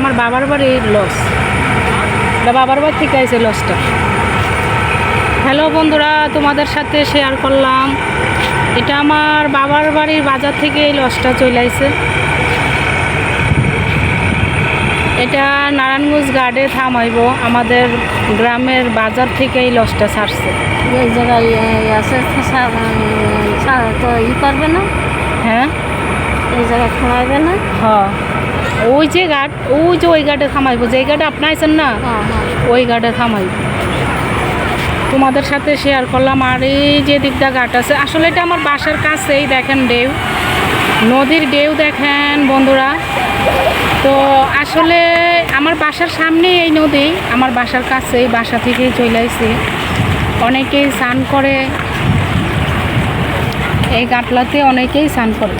আমার বাবার বাড়ির লস এটা বাবার বাড়ি থেকে আছে লসটা হ্যালো বন্ধুরা তোমাদের সাথে শেয়ার করলাম। এটা আমার বাবার বাড়ির বাজার থেকে এই লসটা চলে আসছে এটা নারায়ণগঞ্জ গার্ডে থামাইব। আমাদের গ্রামের বাজার থেকে এই লসটা ছাড়ছে। এই জায়গায় আছে তো ই করবে না? হ্যাঁ? এই জায়গায় খাওয়াবে না? হ্যাঁ। ওই যে গার্ড ওই যে ওই গার্ডে থামাইব যে গার্ডে আপনি আছেন না? ওই গার্ডে থামাইব তোমাদের সাথে শেয়ার করলাম। আর এই যে দিকটা ঘাট আছে আসলে এটা আমার বাসার কাছেই দেখেন ঢেউ। নদীর ঢেউ দেখেন বন্ধুরা। তো আসলে আমার বাসার সামনে এই নদী আমার বাসার কাছেই বাসা থেকেই চলে আসছি অনেকেই স্নান করে। এই গাটলাতে অনেকেই স্নান করে।